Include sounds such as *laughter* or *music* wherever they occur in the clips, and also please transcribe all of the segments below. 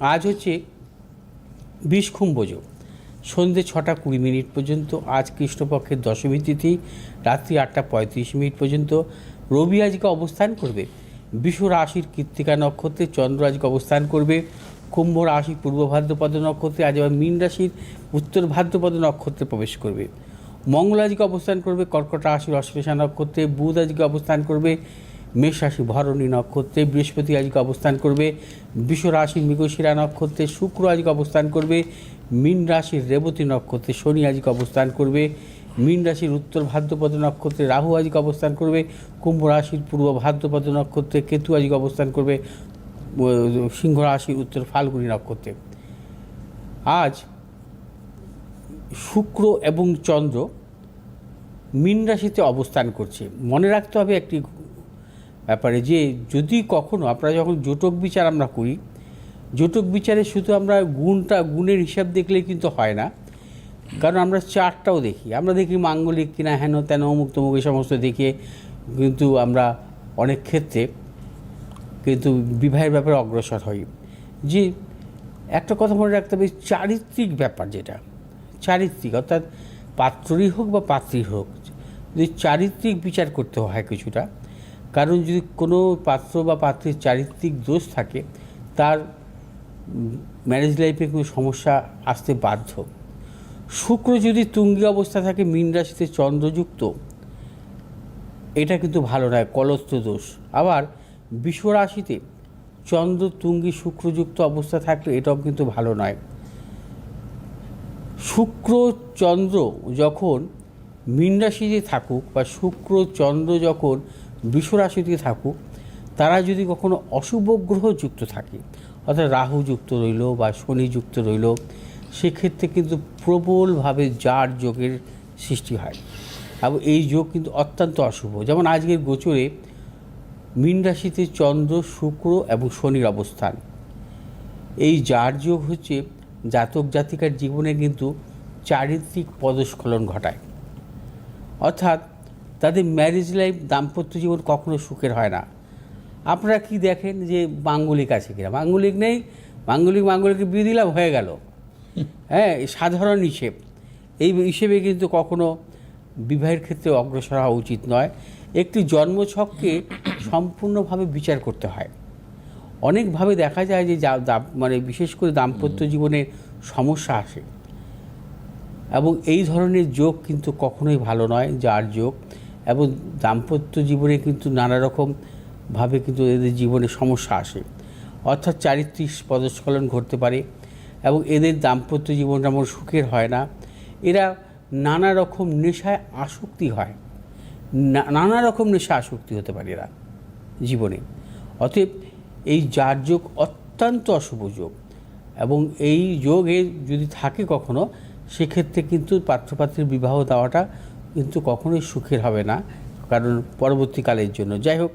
আজ হচ্ছে বিষকুম্ভযোগ সন্ধে ছটা কুড়ি মিনিট পর্যন্ত, আজ কৃষ্ণপক্ষের দশমী তিথি, রাত্রি আটটা পঁয়ত্রিশ মিনিট পর্যন্ত। রবি আজকে অবস্থান করবে? বিষ রাশির কৃত্তিকা নক্ষত্রে চন্দ্র আজকে অবস্থান করবে? কুম্ভ রাশি পূর্ব ভাদ্রপদ নক্ষত্রে আজ আবার মীন রাশির উত্তর ভাদ্রপদ নক্ষত্রে প্রবেশ করবে। মঙ্গল আজকে অবস্থান করবে? কর্কট রাশির অশ্লেষা নক্ষত্রে বুধ আজকে অবস্থান করবে? মেষ রাশি ভরণী নক্ষত্রে বৃহস্পতি আজকে অবস্থান করবে রাশির মৃগশিরা নক্ষত্রে শুক্র আজকে অবস্থান করবে মীন রাশির রেবতী নক্ষত্রে শনি আজকে অবস্থান করবে মীন রাশির উত্তর ভাদ্রপদ নক্ষত্রে রাহু আজকে অবস্থান করবে কুম্ভ রাশির পূর্ব ভাদ্রপদ নক্ষত্রে কেতু আজকে অবস্থান করবে সিংহ রাশির উত্তর ফাল্গুনী নক্ষত্রে। আজ শুক্র এবং চন্দ্র মীন রাশিতে অবস্থান করছে। মনে রাখতে হবে একটি ব্যাপারে যে যদি কখনো আপনারা যখন জোটক বিচার আমরা করি, জোটক বিচারে শুধু আমরা গুণটা, গুণের হিসাব দেখলে কিন্তু হয় না। কারণ আমরা চারটাও দেখি। আমরা দেখি মাঙ্গলিক কিনা হেন তেন, অমুক তমুক এই সমস্ত দেখে কিন্তু আমরা অনেক ক্ষেত্রে কিন্তু বিবাহের ব্যাপারে অগ্রসর হই। যে একটা কথা মনে রাখতে হবে, চারিত্রিক ব্যাপার যেটা, চারিত্রিক অর্থাৎ পাত্রই হোক বা পাত্রীর হোক, যদি চারিত্রিক বিচার করতে হয় কিছুটা কারণ যদি কোনো পাত্র বা পাত্রের চারিত্রিক দোষ থাকে, তার ম্যারেজ লাইফে কোনো সমস্যা আসতে বাধ্য। শুক্র যদি তুঙ্গি অবস্থা থাকে, মীন রাশিতে চন্দ্রযুক্ত, এটা কিন্তু ভালো নয়, কলস্ত দোষ। আবার বিশ্ব রাশিতে চন্দ্র, তুঙ্গি, শুক্রযুক্ত অবস্থা থাকলে এটাও কিন্তু ভালো নয়। শুক্র, চন্দ্র যখন মীন রাশিতে থাকুক বা শুক্র, চন্দ্র যখন রাশিতে থাকুক, তারা যদি কখনো অশুভ গ্রহ যুক্ত থাকে, অর্থাৎ রাহু যুক্ত রইল বা শনি যুক্ত রইল, সেক্ষেত্রে কিন্তু প্রবলভাবে জার যোগের সৃষ্টি হয়। এবং এই যোগ কিন্তু অত্যন্ত অশুভ। যেমন আজকের গোচরে মীন রাশিতে চন্দ্র, শুক্র এবং শনির অবস্থান। এই জার যোগ হচ্ছে জাতক জাতিকার জীবনে কিন্তু চারিত্রিক পদস্খলন ঘটায়। অর্থাৎ তাদের ম্যারেজ লাইফ দাম্পত্য জীবন কখনো সুখের হয় না। আপনারা কি দেখেন যে মাঙ্গলিক আছে কিনা? মাঙ্গলিক নেই মাঙ্গলিক মাঙ্গলিককে বিয়ে দিলাম হয়ে গেল। *laughs* হ্যাঁ সাধারণ হিসেব। এই হিসেবে কিন্তু কখনো বিবাহের ক্ষেত্রে অগ্রসর হওয়া উচিত নয়। একটি জন্মছককে সম্পূর্ণভাবে বিচার করতে হয়। অনেকভাবে দেখা যায় যে যা- দা- মানে বিশেষ করে দাম্পত্য জীবনে সমস্যা আসে। এবং এই ধরনের যোগ কিন্তু কখনোই ভালো নয় যার যোগ এবং দাম্পত্য জীবনে কিন্তু নানা রকমভাবে কিন্তু এদের জীবনে সমস্যা আসে। অর্থাৎ চারিত্রিক পদস্খলন ঘটতে পারে এবং এদের দাম্পত্য জীবন যেমন সুখের হয় না। এরা নানা রকম নেশায় আসক্তি হয়। নানা রকম নেশা আসক্তি হতে পারে এরা জীবনে। অতএব এই যার যোগ অত্যন্ত অশুভ যোগ এবং এই যোগে যদি থাকে কখনো, সেক্ষেত্রে কিন্তু পাত্রপাত্রীর বিবাহ দেওয়াটা কিন্তু কখনোই সুখের হবে না, কারণ পরবর্তীকালের জন্য। যাই হোক,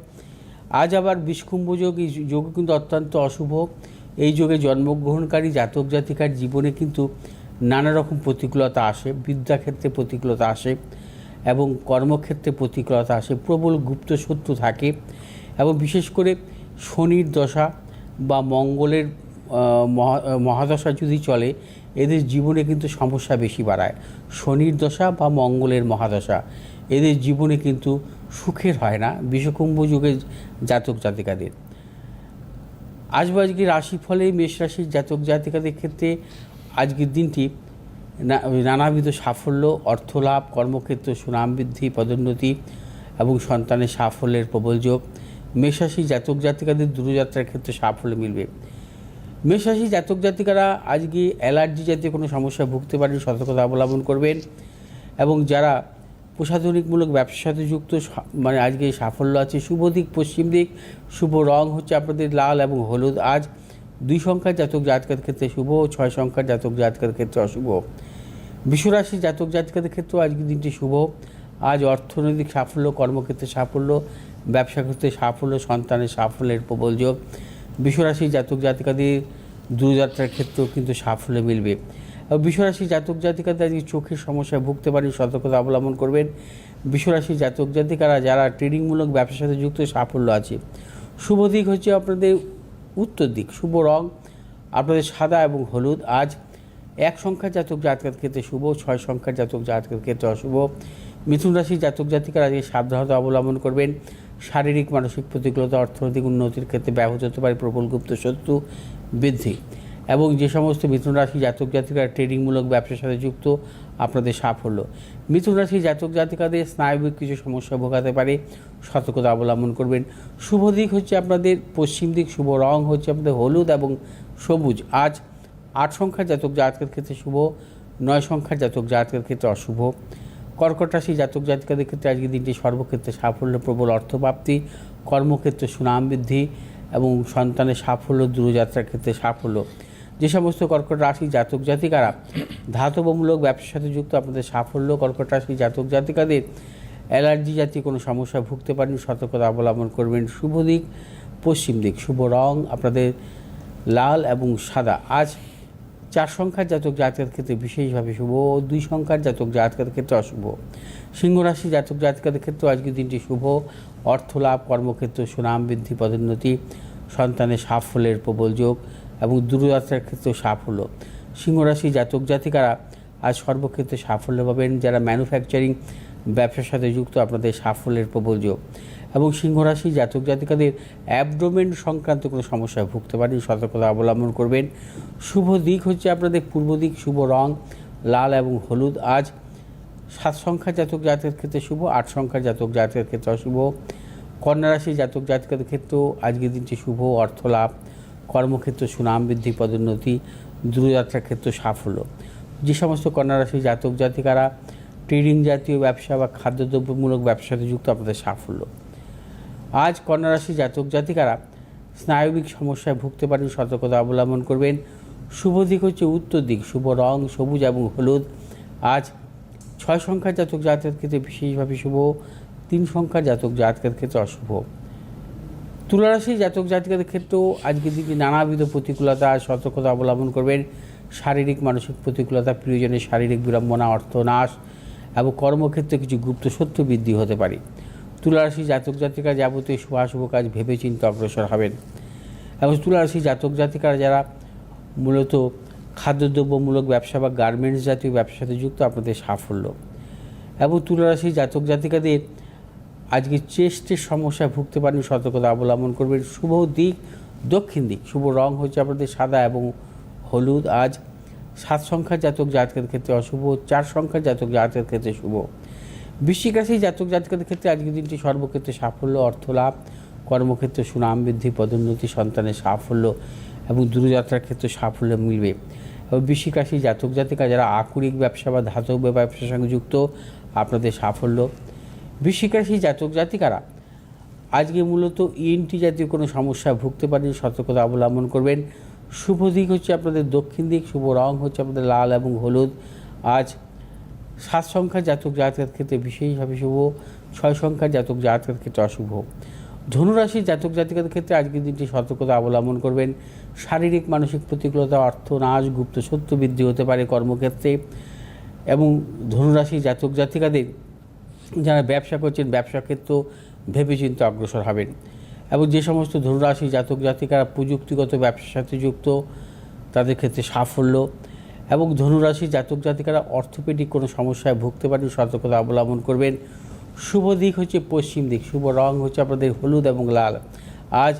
আজ আবার বিষকুম্ভ যোগ, এই যোগ কিন্তু অত্যন্ত অশুভ। এই যোগে জন্মগ্রহণকারী জাতক জাতিকার জীবনে কিন্তু নানা রকম প্রতিকূলতা আসে, বিদ্যাক্ষেত্রে প্রতিকূলতা আসে এবং কর্মক্ষেত্রে প্রতিকূলতা আসে, প্রবল গুপ্ত শত্রু থাকে এবং বিশেষ করে শনির দশা বা মঙ্গলের মহাদশা যদি চলে, এদের জীবনে কিন্তু সমস্যা বেশি বাড়ায়। শনির দশা বা মঙ্গলের মহাদশা, এদের জীবনে কিন্তু সুখের হয় না বিষকুম্ভ যুগের জাতক জাতিকাদের। আজও আজকে রাশিফলে মেষ রাশির জাতক জাতিকাদের ক্ষেত্রে আজকের দিনটি নানাবিধ সাফল্য, অর্থলাভ, কর্মক্ষেত্র, সুনাম বৃদ্ধি, পদোন্নতি এবং সন্তানের সাফল্যের প্রবল যোগ। মেষরাশি জাতক জাতিকাদের দূরযাত্রার ক্ষেত্রে সাফল্য মিলবে। মেষরাশি জাতক জাতিকারা, আজকে অ্যালার্জি জাতীয় কোনো সমস্যা ভুগতে পারেন, সতর্কতা অবলম্বন করবেন এবং যারা প্রসাধনিকমূলক ব্যবসার সাথে যুক্ত মানে আজকে সাফল্য আছে, শুভ দিক, পশ্চিম দিক, শুভ রং হচ্ছে আপনাদের লাল এবং হলুদ। আজ দুই সংখ্যার জাতক জাতকের ক্ষেত্রে শুভ, ছয় সংখ্যার জাতক জাতকের ক্ষেত্রে অশুভ। বিশ্বরাশি জাতক জাতিকাদের ক্ষেত্রেও আজকের দিনটি শুভ। আজ অর্থনৈতিক সাফল্য, কর্মক্ষেত্রে সাফল্য, ব্যবসা ক্ষেত্রে সাফল্য, সন্তানের সাফল্যের প্রবল যোগ। বিশ্বরাশি জাতক জাতিকাদের দূরযাত্রার ক্ষেত্রেও কিন্তু সাফল্য মিলবে। বিশ্বরাশি জাতক জাতিকাদের আজকে চোখের সমস্যায় ভুগতে পারেন সতর্কতা অবলম্বন করবেন। বিশ্বরাশি জাতক জাতিকারা যারা ট্রেডিংমূলক ব্যবসার সাথে যুক্ত, সাফল্য আছে। শুভ দিক হচ্ছে আপনাদের উত্তর দিক, শুভ রং, আপনাদের সাদা এবং হলুদ। আজ এক সংখ্যার জাতক জাতকের ক্ষেত্রে শুভ, ছয় সংখ্যার জাতক জাতকের ক্ষেত্রে অশুভ। মিথুন রাশির জাতক জাতিকারা আজকে সাবধানতা অবলম্বন করবেন। শারীরিক, মানসিক প্রতিকূলতা, অর্থনৈতিক উন্নতির ক্ষেত্রে ব্যাহত হতে পারে প্রবল গুপ্ত শত্রু বৃদ্ধি। এবং যে সমস্ত মিথুন রাশি জাতক জাতিকারা ট্রেডিংমূলক ব্যবসার সাথে যুক্ত, আপনাদের সাফল্য। মিথুন রাশি জাতক জাতিকাদের স্নায়বিক কিছু সমস্যা ভোগাতে পারে, সতর্কতা অবলম্বন করবেন। শুভ দিক হচ্ছে আপনাদের, পশ্চিম দিক শুভ রং হচ্ছে আপনাদের হলুদ এবং সবুজ। আজ আট সংখ্যার জাতক জাতকের ক্ষেত্রে শুভ, নয় সংখ্যার জাতক জাতকের ক্ষেত্রে অশুভ। কর্কট রাশি জাতক জাতিকাদের ক্ষেত্রে আজকে দিনটি সর্বক্ষেত্রে সাফল্য প্রবল অর্থপ্রাপ্তি, কর্মক্ষেত্রে সুনাম বৃদ্ধি এবং সন্তানের সাফল্য, দূরযাত্রার ক্ষেত্রে সাফল্য। যে সমস্ত কর্কট রাশি জাতক জাতিকারা ধাতবমূলক ব্যবসার সাথে যুক্ত, আপনাদের সাফল্য কর্কট রাশি জাতক জাতিকাদের অ্যালার্জি জাতীয় কোনো সমস্যায় ভুগতে পারেন, সতর্কতা অবলম্বন করবেন। শুভ দিক, পশ্চিম দিক, শুভ রং, আপনাদের লাল এবং সাদা। আজ চার সংখ্যার জাতক জাতকের ক্ষেত্রে বিশেষভাবে শুভ দুই সংখ্যার জাতক জাতকের ক্ষেত্রে অশুভ। সিংহ রাশি জাতক জাতকের ক্ষেত্রে আজকের দিনটি শুভ। অর্থ লাভ কর্মক্ষেত্র, সুনাম বৃদ্ধি, পদোন্নতি, সন্তানের সাফল্যের প্রবল যোগ এবং দূরযাত্রার ক্ষেত্রেও সাফল্য। সিংহ রাশি জাতক জাতিকারা আজ সর্বক্ষেত্রে সাফল্য পাবেন। যারা ম্যানুফ্যাকচারিং ব্যবসার সাথে যুক্ত, আপনাদের সাফল্যের প্রবল যোগ। এবং সিংহ রাশি জাতক জাতিকাদের অ্যাবডোমেন সংক্রান্ত কোনো সমস্যায় ভুগতে পারেন, সতর্কতা অবলম্বন করবেন। শুভ দিক হচ্ছে আপনাদের পূর্ব দিক, শুভ রং, লাল এবং হলুদ। আজ সাত সংখ্যার জাতক জাতকের ক্ষেত্রে শুভ, আট সংখ্যার জাতক জাতকের ক্ষেত্রে অশুভ। কন্যা রাশি জাতক জাতকের ক্ষেত্রেও আজকের দিনটি শুভ অর্থ লাভ কর্মক্ষেত্র সুনাম বৃদ্ধি, পদোন্নতি। দূরযাত্রার ক্ষেত্রে সাফল্য। যে সমস্ত কন্যা রাশি জাতক জাতিকারা ট্রেডিং জাতীয় ব্যবসা বা খাদ্যদ্রব্যমূলক ব্যবসাতে যুক্ত, আপনাদের সাফল্য। আজ কন্যা রাশি জাতক জাতিকারা স্নায়বিক সমস্যায় ভুগতে পারেন, সতর্কতা অবলম্বন করবেন। শুভ দিক হচ্ছে উত্তর দিক, শুভ রং, সবুজ এবং হলুদ। আজ ছয় সংখ্যার জাতক জাতকের ক্ষেত্রে বিশেষভাবে শুভ, তিন সংখ্যার জাতক জাতকের ক্ষেত্রে অশুভ। তুলারাশি জাতক জাতিকাদের ক্ষেত্রেও আজকের দিকে নানাবিধ প্রতিকূলতা, সতর্কতা অবলম্বন করবেন। শারীরিক, মানসিক প্রতিকূলতা, প্রিয়জনের শারীরিক বিড়ম্বনা, অর্থনাশ এবং কর্মক্ষেত্রে কিছু গুপ্ত সত্য বৃদ্ধি হতে পারে। তুলারাশি জাতক জাতিকা যাবতীয় শুভাশুভ কাজ ভেবে চিন্তে অগ্রসর হবেন। এবং তুলারাশি জাতক জাতিকারা যারা মূলত খাদ্যদ্রব্যমূলক ব্যবসা বা গার্মেন্টস জাতীয় ব্যবসার সাথে যুক্ত, আপনাদের সাফল্য। এবং তুলারাশি জাতক জাতিকাদের আজকে চেস্টের সমস্যায় ভুগতে পারেন, সতর্কতা অবলম্বন করবেন। শুভ দিক, দক্ষিণ দিক, শুভ রং হচ্ছে আপনাদের সাদা এবং হলুদ। আজ সাত সংখ্যার জাতক জাতকের ক্ষেত্রে অশুভ, চার সংখ্যার জাতক জাতকের ক্ষেত্রে শুভ। বৃশ্চিক রাশি জাতক জাতকের ক্ষেত্রে আজকের দিনটি সর্বক্ষেত্রে সাফল্য, অর্থ লাভ, কর্মক্ষেত্রে সুনাম বৃদ্ধি, পদোন্নতি, সন্তানের সাফল্য এবং দূরযাত্রার ক্ষেত্রে সাফল্য মিলবে। এবং বৃশ্চিক রাশি জাতক জাতিকা যারা আকরিক ব্যবসা বা ধাতব ব্যবসার সঙ্গে যুক্ত, আপনাদের সাফল্য। বৃশ্চিক রাশি জাতক জাতিকারা, আজকে মূলত ইএনটি জাতীয় কোনো সমস্যায় ভুগতে পারেন, সতর্কতা অবলম্বন করবেন। শুভ দিক হচ্ছে আপনাদের দক্ষিণ দিক, শুভ রং হচ্ছে আপনাদের লাল এবং হলুদ। আজ সাত সংখ্যার জাতক জাতকের ক্ষেত্রে বিশেষভাবে শুভ, ছয় সংখ্যার জাতক জাতকের ক্ষেত্রে অশুভ। ধনুরাশির জাতক জাতিকাদের ক্ষেত্রে আজকের দিনটি সতর্কতা অবলম্বন করবেন। শারীরিক, মানসিক প্রতিকূলতা অর্থ নাশ গুপ্ত সত্য বৃদ্ধি হতে পারে কর্মক্ষেত্রে। এবং ধনুরাশি জাতক জাতিকাদের যারা ব্যবসা করছেন, ব্যবসা ক্ষেত্রেও ভেবেচিন্তে অগ্রসর হবেন। এবং যে সমস্ত ধনুরাশি জাতক জাতিকারা প্রযুক্তিগত ব্যবসার সাথে যুক্ত, তাদের ক্ষেত্রে সাফল্য। এবং ধনুরাশি জাতক জাতিকারা অর্থোপেডিক কোনো সমস্যায় ভুগতে পারেন, সতর্কতা অবলম্বন করবেন। শুভ দিক হচ্ছে পশ্চিম দিক, শুভ রং হচ্ছে আপনাদের হলুদ এবং লাল। আজ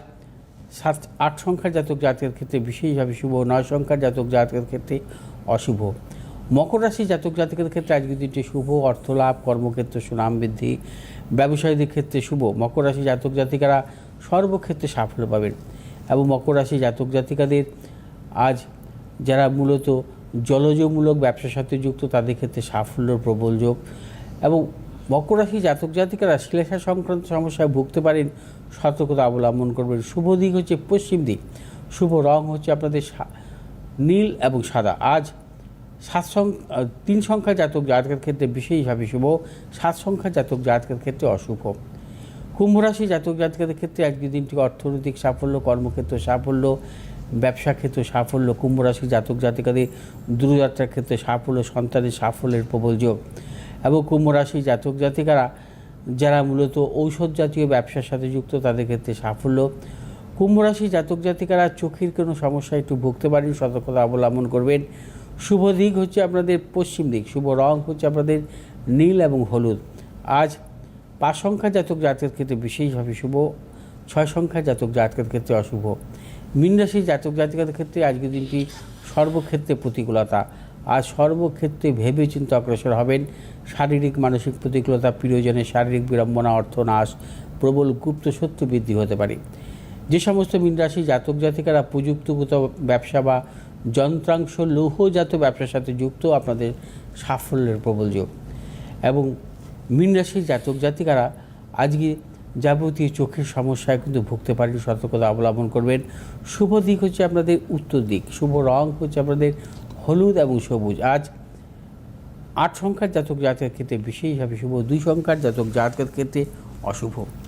সাত, আট সংখ্যার জাতক জাতকের ক্ষেত্রে বিশেষভাবে শুভ, নয় সংখ্যার জাতক জাতকের ক্ষেত্রে অশুভ। মকর রাশি জাতক জাতকের ক্ষেত্রে আজকের দিনটি শুভ অর্থ লাভ কর্মক্ষেত্রে সুনাম বৃদ্ধি, ব্যবসায়ীদের ক্ষেত্রে শুভ। মকর রাশি জাতক জাতিকারা সর্বক্ষেত্রে সাফল্য পাবেন। এবং মকর রাশি জাতক জাতিকাদের আজ যারা মূলত জলজমূলক ব্যবসার সাথে যুক্ত, তাদের ক্ষেত্রে সাফল্যর প্রবল যোগ এবং মকর রাশি জাতক জাতিকারা শ্লেষা সংক্রান্ত সমস্যায় ভুগতে পারেন, সতর্কতা অবলম্বন করবেন। শুভ দিক হচ্ছে পশ্চিম দিক। শুভ রং হচ্ছে আপনাদের নীল এবং সাদা। আজ সাত তিন সংখ্যা জাতক জাতকের ক্ষেত্রে বিশেষভাবে শুভ, সাত সংখ্যা জাতক জাতকের ক্ষেত্রে অশুভ। কুম্ভ রাশি জাতক জাতকের ক্ষেত্রে একটি দিনটি অর্থনৈতিক সাফল্য, কর্মক্ষেত্র সাফল্য ব্যবসা ক্ষেত্রে সাফল্য, কুম্ভ রাশি জাতক, জাতিকাদের দূরযাত্রার ক্ষেত্রে সাফল্য, সন্তানের সাফল্যের প্রবল যোগ। এবং কুম্ভ রাশি জাতক, জাতিকারা যারা মূলত ঔষধ জাতীয় ব্যবসার সাথে যুক্ত, তাদের ক্ষেত্রে সাফল্য। কুম্ভ রাশি জাতক, জাতিকারা চোখের কোনো সমস্যা একটু ভুগতে পারেন, সতর্কতা অবলম্বন করবেন। শুভ দিক হচ্ছে আপনাদের পশ্চিম দিক, শুভ রং হচ্ছে আপনাদের নীল এবং হলুদ। আজ পাঁচ সংখ্যা জাতক, জাতকের ক্ষেত্রে বিশেষভাবে শুভ, ছয় সংখ্যা জাতক, জাতকের ক্ষেত্রে অশুভ। মীন রাশি জাতক জাতিকাদের ক্ষেত্রে আজকের দিনটি সর্বক্ষেত্রে প্রতিকূলতা। আর সর্বক্ষেত্রে ভেবে চিন্তে অগ্রসর হবেন শারীরিক, মানসিক প্রতিকূলতা, প্রিয়জনের শারীরিক বিড়ম্বনা, অর্থনাশ, প্রবল গুপ্ত সত্য বৃদ্ধি হতে পারে। যে সমস্ত মীন রাশি জাতক জাতিকারা প্রযুক্তিগত ব্যবসা বা যন্ত্রাংশ লৌহজাত ব্যবসার সাথে যুক্ত, আপনাদের সাফল্যের প্রবল যোগ। এবং মীন রাশির জাতক জাতিকারা আজকে যাবতীয় চোখের সমস্যায় কিন্তু ভুগতে পারেন, সতর্কতা অবলম্বন করবেন। শুভ দিক হচ্ছে আপনাদের উত্তর দিক, শুভ রং হচ্ছে আপনাদের হলুদ এবং সবুজ। আজ আট সংখ্যার জাতক জাতকের ক্ষেত্রে বিশেষভাবে শুভ, দুই সংখ্যার জাতক জাতকের ক্ষেত্রে অশুভ।